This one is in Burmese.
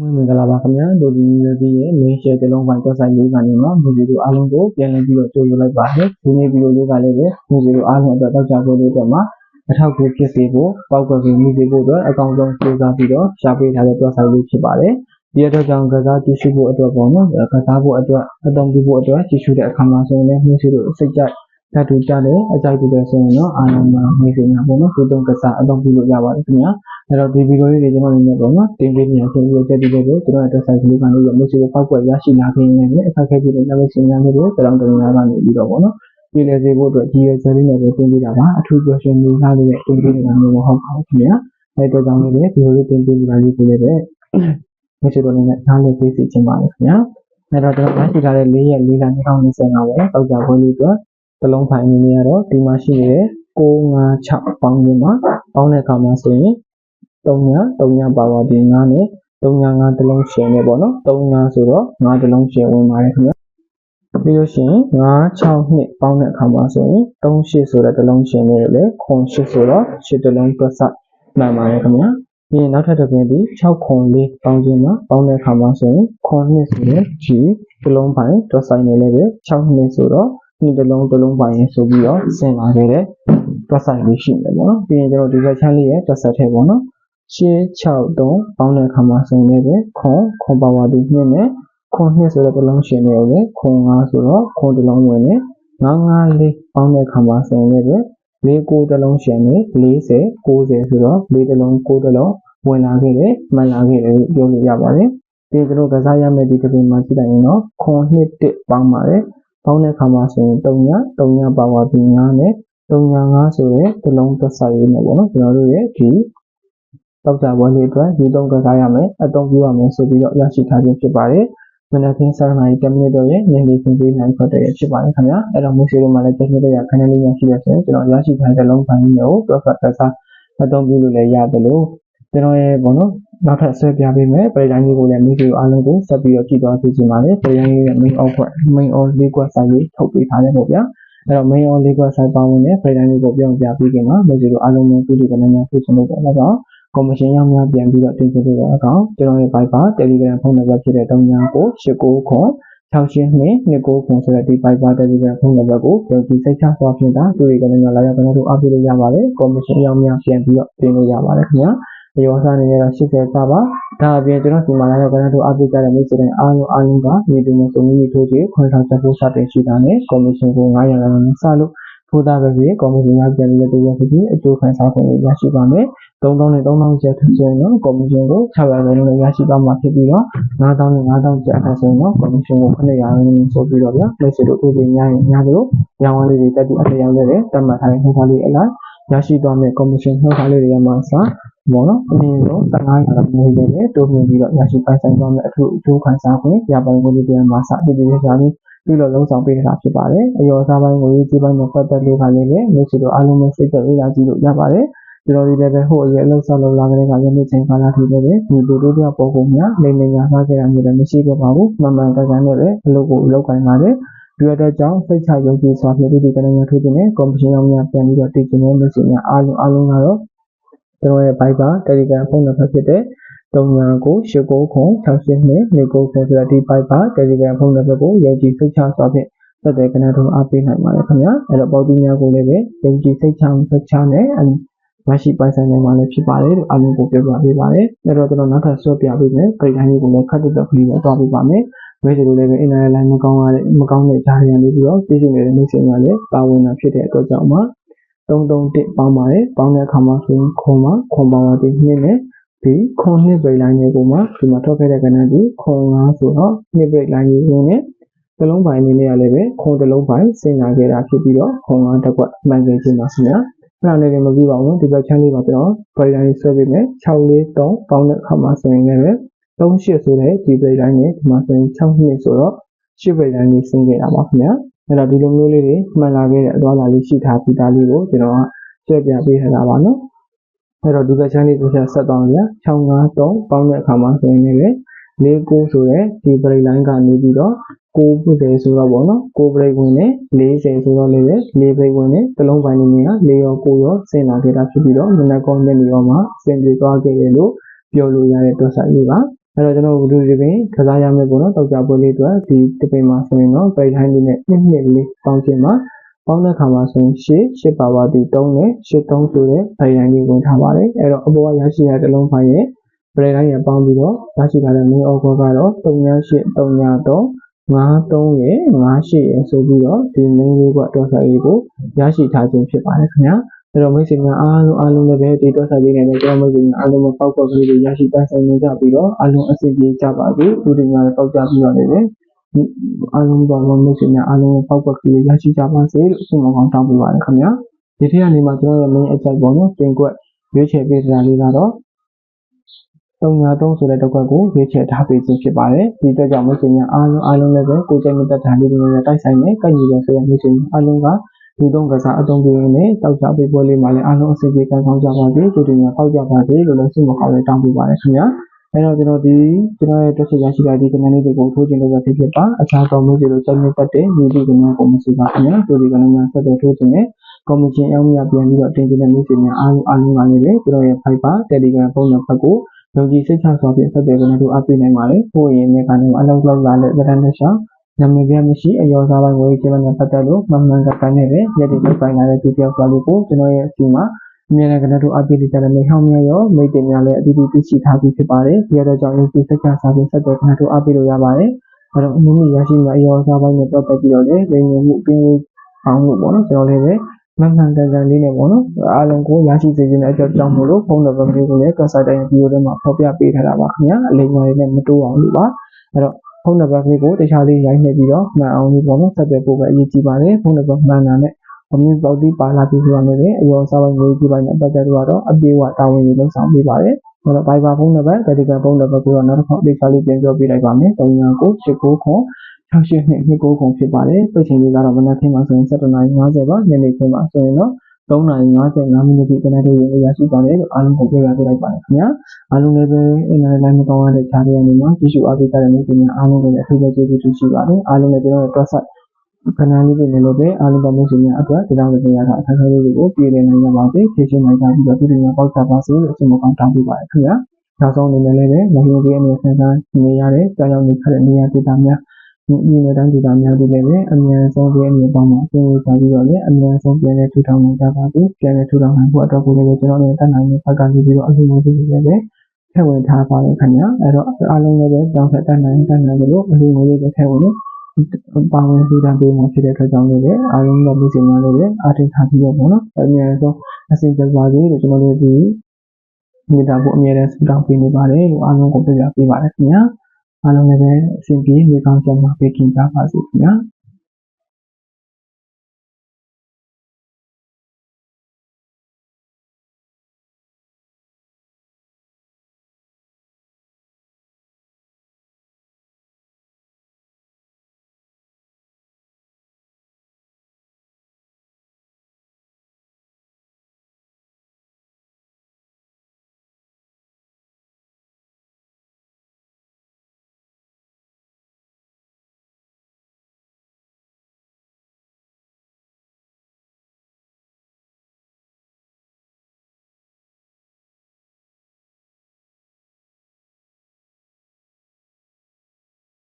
မင်္ဂလာပါခင်ဗျာဒိုဒီမျိုးကြီးရဲ့ main share တစ်လုံးပိုင်းတွက်ဆိုင်လေးကနေမှာမျိုးကြီးတို့အားလုံးကိုပြန်လည်ပြီးတော့ကြိုဆိုလိုက်ပါတယ်ဒီနေ့ဗီဒီယိုလေးကလည်းပဲမျိုးကြီးတို့အားလုံးအတွက်တောက်ကြဖို့လေးအတွက်မှာအထောက်အကူဖြစ်စေဖို့ပောက်ကွယ်ပြီးမျိုးကြီးဖို့အတွက်အကောင့်ဆုံးစူးစမ်းပြီးတော့ရှားပေးထားတဲ့တွက်ဆိုင်လေးဖြစ်ပါတယ်ဒီအတွက်ကြောင့်ကစားကြည့်ရှုဖို့အတွက်ပေါ့နော်ကစားဖို့အတွက်အသုံးပြုဖို့အတွက်ကြည့်ရှုတဲ့အခါမှာဆိုရင်လည်းမျိုးကြီးတို့စိတ်ကြိုက်ဓာတ်တူကြတယ်အကြိုက်တူတယ်ဆိုရင်တော့အားလုံးမှာနေစီမှာပေါ့နော်ဒီတုံးကစားအသုံးပြုလို့ရပါတယ်ခင်ဗျာ အဲ့တော့ဒီဗီဒီယိုလေးတွေကျွန်တော်အနေနဲ့ပေါ့နော်တင်ပေးနေရခြင်းပြီးတော့ကြည့်ပြီးတော့ကျွန်တော်အတွက်ဆိုင်ကလေးကနေပြီးမရှိတဲ့ပောက်ကွက်ရရှိလာခြင်းနဲ့အခက်အခဲဖြစ်တဲ့နောက်ရှင်များတွေတောင်းတနေလာကနေပြီးတော့ပေါ့နော်ပြည်လဲစေဖို့အတွက်ဒီရယ်ချက်လေးနဲ့ပဲတင်ပေးတာပါအထူးပြောရှင်မျိုးသားလေးရဲ့တင်ပေးနေတာမျိုးမဟုတ်ပါဘူးခင်ဗျာအဲ့တော့ကြောင့်လည်းဒီလိုလေးတင်ပေးနေတာလေးကိုလည်းပဲမရှိတော့လည်းနားလည်ပေးစီခြင်းပါလေခင်ဗျာအဲ့တော့ကျွန်တော်ရရှိထားတဲ့၄ရက်၄လ2025ပဲတောက်ကြပွဲလေးအတွက်တလုံးဖိုင်အနေနဲ့ကတော့ဒီမှာရှိနေတဲ့656ပေါင်းရင်းမှာပေါင်းတဲ့အခါမှာဆိုရင် 3ည3ညပါပါပြီး9နဲ့3ည9တလုံးရှင်နေပေါ့နော်3ညဆိုတော့9တလုံးရှင်ဝင်ပါတယ်ခင်ဗျာပြီးလို့ရှိရင်9 6နှစ်ပေါင်းတဲ့အခါမှာဆိုရင်3 8ဆိုတဲ့တလုံးရှင်နေတယ်ခွန်8ဆိုတော့8တလုံးတွက်ဆက်မှန်ပါတယ်ခင်ဗျာပြီးရင်နောက်ထပ်တစ်ပင်ဒီ6ခွန်4ပေါင်းခြင်းမှာပေါင်းတဲ့အခါမှာဆိုရင်ခွန်2ဆိုတဲ့ G တလုံးပိုင်းတွက်ဆိုင်နေလည်းပဲ6နှစ်ဆိုတော့နှစ်တလုံးတလုံးပိုင်းဆိုပြီးတော့ဆင်လာခဲ့တဲ့တွက်ဆိုင်လေးရှိတယ်ပေါ့နော်ပြီးရင်ကျွန်တော်ဒီဘက်ချမ်းလေးရဲ့တွက်ဆက်ထဲပေါ့နော် ရှင်း6တုံးပေါင်းတဲ့အခါမှာဆိုရင်လည်းခွန်ခွန်ပါဝါဒီနှစ်နဲ့ခွန်နှစ်ဆိုတဲ့တလုံးရှင်နေရောလေခွန်5ဆိုတော့ခွန်တလုံးဝင်နေ9 9လေးပေါင်းတဲ့အခါမှာဆိုရင်လည်းလေးကိုတလုံးရှင်နေ40 90ဆိုတော့လေးတလုံးကိုတလုံးဝင်လာခဲ့တယ်မှန်လာခဲ့တယ်ပြောလို့ရပါတယ်ဒီကျွန်တော်ကစားရမယ့်ဒီကပင်မှာကြည့်လိုက်ရင်တော့ခွန်နှစ်တစ်ပေါင်းပါတယ်ပေါင်းတဲ့အခါမှာဆိုရင်3ည3ညပါဝါပြီး9နဲ့3ည9ဆိုရဲတလုံးသက်ဆိုင်ရနေပေါ့နော်ကျွန်တော်တို့ရဲ့ဒီ တောက်ကြပွဲလေးအတွက်ဒီသုံးကစားရမယ်အသုံးပြုရမယ်ဆိုပြီးတော့ရရှိထားခြင်းဖြစ်ပါတယ်မနက်ခင်း7နာရီ10မိနစ်တော့ရဲ့ညနေခင်းပေးနိုင်ခွက်တည်းဖြစ်ပါတယ်ခင်ဗျာအဲ့တော့မျိုးစေ့တို့မှလည်းတက်နေတဲ့ရခဏလေးရရှိရဆိုရင်ကျွန်တော်ရရှိထားတဲ့လုံးပိုင်းကြီးကိုတော့ကစားအသုံးပြုလို့လည်းရတယ်လို့ကျွန်တော်ရဲ့ပေါ့နော်နောက်ထပ်ဆွဲပြပေးမယ်ပရိဒိုင်းကြီးကိုလည်းမိသူအားလုံးကိုဆက်ပြီးတော့ကြည့်သွားသိချင်ပါတယ်ပရိဒိုင်းကြီးရဲ့ main out ခွက် main out လေးခွက်ဆိုင်လေးထုတ်ပေးထားတယ်ပေါ့ဗျာအဲ့တော့ main out လေးခွက်ဆိုင်ပါဝင်တဲ့ပရိဒိုင်းလေးကိုပြောင်းပြပေးခင်မှာမိသူတို့အားလုံးကိုပြုလုပ်ကြနေကြသိချင်လို့ပေါ့နော် ကော်မရှင်ရောက်များပြန်ပြီးတော့တင်ပြပေးတော့အကောင်ကျွန်တော်ရဲ့ Viber Telegram ဖုန်းနံပါတ်ဖြစ်တဲ့399899ခွန်68နှစ်29ခွန်ဆိုတဲ့ဒီ Viber Telegram ဖုန်းနံပါတ်ကိုယုံကြည်စိတ်ချစွာဖြင့်ဒါတွေ့ရကြတဲ့လာရောက်ကျွန်တော်တို့အားပေးလို့ရပါတယ်ကော်မရှင်ရောက်များပြန်ပြီးတော့တင်လို့ရပါတယ်ခင်ဗျာအယောစားအနေနဲ့တော့80ပါပါဒါအပြင်ကျွန်တော်ဒီမှာလာရောက်ကျွန်တော်တို့အားပေးကြတဲ့မိတ်ဆွေတွေအားလုံးအားလုံးကမြေတူမျိုးစုံမျိုးထိုးချေခွန်ဆောင်ချက်ဖို့စတင်ရှိတာနဲ့ကော်မရှင်ကို900ရာခိုင်နှုန်းစလို့ ထိုးသားပဲပြီးကော်မရှင်ကပြန်ပြီးတော့တရားဖြစ်ပြီးအကျိုးခံစားခွင့်ရရှိပါမယ်3000နဲ့3000ကျပ်ထပ်ဆိုရင်တော့ကော်မရှင်ကို600ရာခိုင်နှုန်းရရှိသွားမှာဖြစ်ပြီးတော့9000နဲ့9000ကျပ်ထပ်ဆိုရင်တော့ကော်မရှင်ကို900ရာခိုင်နှုန်းဆိုပြီးတော့ဗျာလက်ရှိတို့ဥပဒေများရင်များသလိုရောင်းဝယ်လေးတွေတက်ပြီးအထက်ရောက်တဲ့တတ်မှတ်ထားတဲ့နှုတ်ထားလေးအလားရရှိသွားမယ့်ကော်မရှင်နှုတ်ထားလေးတွေကမှစပေါ့နော်အနည်းဆုံး15ရာခိုင်နှုန်းလေးပဲတိုးမြင့်ပြီးတော့ရရှိပိုင်ဆိုင်သွားမယ့်အထူးအကျိုးခံစားခွင့်ရပိုင်ခွင့်တွေမှာစတည်တည်ကြပြီး ပြုလို့လုံးဆောင်ပေးတာဖြစ်ပါတယ်အယောစားပိုင်းကိုရေးကြည့်ပိုင်းနဲ့ပတ်သက်လို့ခါလေးလည်းမိတ်ဆွေတို့အားလုံးပဲစိတ်ကြိုက်လေးလာကြည့်လို့ရပါတယ်ကျွန်တော်ဒီလည်းပဲဟိုအရေးအလုပ်ဆောက်လုပ်လာကြတဲ့ကလည်းနေ့ချိန်ကာလထိလည်းပဲဒီလူတို့တယောက်ပေါ်ကုန်များလိမ့်လိမ့်ညာစားခဲ့တာမျိုးလည်းမရှိခဲ့ပါဘူးမှန်မှန်ကန်ကန်နဲ့ပဲအလုပ်ကိုလုပ်ကိုင်ပါတယ်ဒီအတွက်ကြောင့်စိတ်ချယုံကြည်စွာဖြင့်ဒီကနေ့ညထုတ်တဲ့ကော်မရှင်ရောက်များပြန်ပြီးတော့တည်ကျင်တဲ့လူစီများအားလုံးအားလုံးကတော့ကျွန်တော်ရဲ့ Viber Telegram ဖုန်းနံပါတ်ဖြစ်တဲ့ 399899ခွန်68နှစ်29ခွန်ဆိုတဲ့ဒီ Viber Telegram ဖုန်းနံပါတ်ကိုယုံကြည်စိတ်ချစွာဖြင့်သက်တဲ့ကဏ္ဍတို့အားပေးနိုင်ပါတယ်ခင်ဗျာအဲ့တော့ပေါ့တီများကိုလည်းပဲယုံကြည်စိတ်ချစိတ်ချနဲ့ရရှိပိုင်ဆိုင်နိုင်မှာလည်းဖြစ်ပါတယ်လို့အလုံးကိုပြောပြပေးပါတယ်အဲ့တော့ကျွန်တော်နောက်ထပ်ဆွဲပြပေးမယ်ပြိုင်တိုင်းလေးကိုလည်းခတ်တက်တက်ကလေးနဲ့တွားပေးပါမယ်ဝဲစီလိုလည်းပဲအင်တာနက်လိုင်းမကောင်းရတဲ့မကောင်းတဲ့ဂျားတွေကနေပြီးတော့ပြည်သူနေတဲ့မိတ်ဆွေများလည်းပါဝင်တာဖြစ်တဲ့အတွက်ကြောင့်မှ331ပေါင်းပါတယ်ပေါင်းတဲ့အခါမှာဆိုရင်ခွန်မှာခွန်ပါဝါတီနှစ်နဲ့ ဒီခွန်နှစ်ပိတ်လိုင်းတွေကိုမှဒီမှာထွက်ခဲ့တဲ့ကဏ္ဍဒီခွန်9ဆိုတော့နှစ်ပိတ်လိုင်းကြီးရင်းနဲ့တလုံးပိုင်းအနေနဲ့လည်းပဲခွန်တလုံးပိုင်းဆင်လာခဲ့တာဖြစ်ပြီးတော့ခွန်9တစ်ကွက်မှန်ခဲ့ခြင်းပါခင်ဗျာအဲ့ဒါလည်းမပြီးပါဘူးဒီဘက်ချမ်းလေးပါကျွန်တော်ပရိဒိုင်းဆွဲပေးမယ်643ပေါင်းတဲ့အခါမှာဆိုရင်လည်း38ဆိုတဲ့ဒီပိတ်လိုင်းနဲ့ဒီမှာဆိုရင်6နှစ်ဆိုတော့10ပိတ်လိုင်းလေးဆင်ခဲ့တာပါခင်ဗျာအဲ့တော့ဒီလိုမျိုးလေးတွေမှန်လာခဲ့တဲ့အသွားလာလေးရှိထားပြီးသားလေးကိုကျွန်တော်ကရှင်းပြပေးထားတာပါနော် အဲ့တော့ဒီဘက်ချမ်းလေးကိုဆက်သွားကြ653ပေါင်းတဲ့အခါမှာဆိုရင်လည်း49ဆိုတဲ့ဒီ break line ကနေပြီးတော့6ပြည့်ဆိုတော့ပေါ့နော်6 break ဝင်နဲ့40ဆိုတော့လည်း4 break ဝင်နဲ့တလုံးပိုင်းနေနေက4ရော9ရောဆင်လာခဲ့တာဖြစ်ပြီးတော့မနက်ကောညနေရောမှာဆင်ပြေသွားခဲ့တယ်လို့ပြောလို့ရတဲ့တွက်ဆိုင်လေးပါအဲ့တော့ကျွန်တော်တို့ဒီပင်ကစားရမယ်ပေါ့နော်တောက်ကြပွဲလေးအတွက်ဒီတပင်မှာဆိုရင်တော့ပိတ်ထိုင်းလေးနဲ့နှစ်နှစ်လေးပေါင်းခြင်းမှာ ပေါင်းတဲ့ခါမှာဆိုရင်ရှစ်ရှစ်ပါဝါတီ3နဲ့ရှစ်3ဆိုတဲ့ပိတ်ထိုင်းလေးဝင်ထားပါတယ်အဲ့တော့အပေါ်ကရရှိတဲ့တစ်လုံးဖိုင်ရဲ့ပိတ်ထိုင်းရပေါင်းပြီးတော့ရရှိထားတဲ့မင်းအော်ကောကတော့38 3 53ရဲ့58ရဲ့ဆိုပြီးတော့ဒီ main လေးကအတွက်ဆက်လေးကိုရရှိထားခြင်းဖြစ်ပါတယ်ခင်ဗျာအဲ့တော့မိတ်ဆွေများအားလုံးအားလုံးလည်းပဲဒီအတွက်ဆက်လေးနဲ့လည်းကျွန်တော်မိတ်ဆွေများအားလုံးမပောက်ကွက်ကလေးတွေရရှိတန်းဆိုင်နေကြပြီးတော့အားလုံးအဆင်ပြေကြပါစေလူတွေများလည်းပောက်ကြပြီးတော့လည်းပဲ အားလုံးပါလုံးမိတ်ဆွေများအားလုံးပောက်ကွက်ကလေးရရှိကြပါစေလို့ဆုမကောင်းတောင်းပေးပါတယ်ခင်ဗျာဒီထက်ကနေမှကျွန်တော်ရဲ့ main အချက်ပေါ့နော်တင်ကွက်ရွေးချယ်ပေးတာလေးကတော့353ဆိုတဲ့တစ်ခွက်ကိုရွေးချယ်ထားပေးခြင်းဖြစ်ပါတယ်ဒီအတွက်ကြောင့်မိတ်ဆွေများအားလုံးအားလုံးလည်းပဲကိုယ်ကျင့်မသက်တာလေးတွေနဲ့တိုက်ဆိုင်နေကြညီတယ်ဆိုရင်မိတ်ဆွေများအားလုံးကဒီသုံးကစားအသုံးပြုရင်းနဲ့တောက်ချပေးပွဲလေးမှာလည်းအားလုံးအစီအပြေကန်ဆောင်ကြပါစေဒီတွေများပေါက်ကြပါစေလို့လည်းဆုမကောင်းလေးတောင်းပေးပါတယ်ခင်ဗျာ အဲတော့ကျွန်တော်ဒီကျွန်တော်ရဲ့တက်ချက်ရရှိတာဒီကနေ့လေးတွေကိုထိုးခြင်းလို့ပဲဖြစ်ဖြစ်ပါအခြားကောင်းမှုတွေလိုစက်မြင့်တက်တဲ့ဒီဒီကနေ့ကိုမရှိပါခင်ဗျာဒီဒီကနေ့များဆက်တဲ့ထိုးခြင်းနဲ့ကော်မရှင်အောင်မြပြန်ပြီးတော့တင်ပြတဲ့မျိုးတွေများအားလုံးအားလုံးကလည်းကျွန်တော်ရဲ့ Fiber Telegram ဖုန်းနံပါတ်ကိုယုံကြည်စိတ်ချစွာဖြင့်ဆက်သွယ်ကြတဲ့အားပေးနိုင်ပါတယ်။ကိုယ့်ရဲ့နေကနေအလောက်လောက်လာတဲ့ဗဒန်နဲ့ရှာနာမည်ပြမရှိအယောစားပိုင်းဝေးခြင်းနဲ့ပတ်သက်လို့မှန်မှန်ကန်ကန်နဲ့ပဲရည်တည်လုပ်ပိုင်လာတဲ့ဒီပြောက်ပါလို့ကိုကျွန်တော်ရဲ့အစီအမ အမြဲတမ်းကတော့အားပေးကြတဲ့မိဟောင်းများရောမိတ်တင်များလည်းအတူတူသိရှိထားပြီးဖြစ်ပါတယ်။ဒီရတဲ့ကြောင့်ယုံကြည်စိတ်ချစွာဖြင့်ဆက်သွယ်ကြတဲ့အားပေးလို့ရပါတယ်။အဲတော့အမှုရရှိမယ့်အယောစားပိုင်းနဲ့ပတ်သက်ပြီးတော့လည်းလိမ်ငယ်မှုအင်းအောင်မှုပေါ့နော်ကျွန်တော်လည်းပဲမှန်မှန်ကန်ကန်လေးနဲ့ပေါ့နော်အားလုံးကိုရရှိစေခြင်းတဲ့အကြောင်းကြောင့်မို့လို့ဖုန်းနံပါတ်မျိုးကိုလည်း website တိုင်းဗီဒီယိုထဲမှာဖော်ပြပေးထားတာပါခင်ဗျာအလိမ်ညာလေးနဲ့မတိုးအောင်လို့ပါအဲ့တော့ဖုန်းနံပါတ်လေးကိုတခြားလေးရိုက်နှိပ်ပြီးတော့မှန်အောင်လို့ပေါ့နော်ဆက်သွယ်ဖို့ပဲအရေးကြီးပါတယ်ဖုန်းနံပါတ်မှန်တာနဲ့ အမျိုးပေါက်တိပါလာပြီးဆိုတာနဲ့လည်းအယောစားပိုင်းငွေကြီးပိုင်းနဲ့ပတ်သက်လို့ကတော့အပြေးဝတာဝန်ယူလုပ်ဆောင်ပေးပါတယ်အဲ့တော့ Viber ဖုန်းနံပါတ် Telegram ဖုန်းနံပါတ်ကိုတော့နောက်တစ်ခါအသေးချာလေးပြန်ပြောပြလိုက်ပါမယ်399899 6829ဖြစ်ပါတယ်ပြည့်ချိန်လေးကတော့မနက်ခင်းမှာဆိုရင်7:50ပါညနေခင်းမှာဆိုရင်တော့3:55မိနစ်ထိတနက်တို့ရရှိပါတယ်လို့အားလုံးကိုပြောပြပေးလိုက်ပါတယ်ခင်ဗျာအားလုံးလည်းပဲအင်တာနက်လိုင်းမကောင်းတဲ့ခြားတဲ့နေမှာကြည့်ရှုအားပေးကြတဲ့နေ့စဉ်အားလုံးကိုလည်းအထူးပဲကျေးဇူးတင်ရှိပါတယ်အားလုံးလည်းကျွန်တော်ရဲ့ website ခဏလေးတွေလည်းပဲအားလုံးပါလို့ရှိရင်အတွက်ဒီလောက်လည်းရတာအခက်အခဲလေးတွေကိုပြည်လည်နိုင်ကြပါစေဖြည့်ရှင်းနိုင်ကြပြီးတော့ဒီလိုမျိုးပေါက်ချပါစေလို့ဆုမကောင်းတောင်းပေးပါတယ်ခင်ဗျာနောက်ဆုံးအနေနဲ့လည်းပဲမဟုတ်ဘူးအနေနဲ့ဆန်းဆန်းနေရတဲ့ကြောင်ကြောင်နေခတဲ့နေရာဒေသများဒီနေ့တိုင်းဒေသများတွေလည်းပဲအများဆုံးပြည့်အနေပေါင်းမှာပြင်ဝေကြပြီးတော့လည်းအများဆုံးပြန်လဲထူထောင်နိုင်ကြပါစေပြန်လဲထူထောင်နိုင်ဖို့အတွက်ကိုလည်းကျွန်တော်တို့တက်နိုင်တဲ့ဘက်ကနေပြီးတော့အမှုမျိုးတွေလည်းပဲထည့်ဝင်ထားပါတယ်ခင်ဗျာအဲ့တော့အားလုံးလည်းပဲတောင်းဆက်တက်နိုင်တက်နိုင်လို့အမှုမျိုးတွေထည့်ဝင်လို့ ပါဝင်ထူထောင်ပေးမှာဖြစ်တဲ့အတွက်ကြောင့်လည်းအားလုံးလည်းမျိုးစင်များလည်းအားတင်ထားပြီးတော့ပေါ့နော်အများဆုံးအစီအစဉ်ပါစေလို့ကျွန်တော်တို့ဒီမိသားစုအမြဲတမ်းစူတောင်းပေးနေပါတယ်လို့အားလုံးကိုပြောပြပေးပါတယ်ခင်ဗျာအားလုံးလည်းပဲအဆင်ပြေနေကောင်းကြမှာပေးခင်ကြပါစေခင်ဗျာ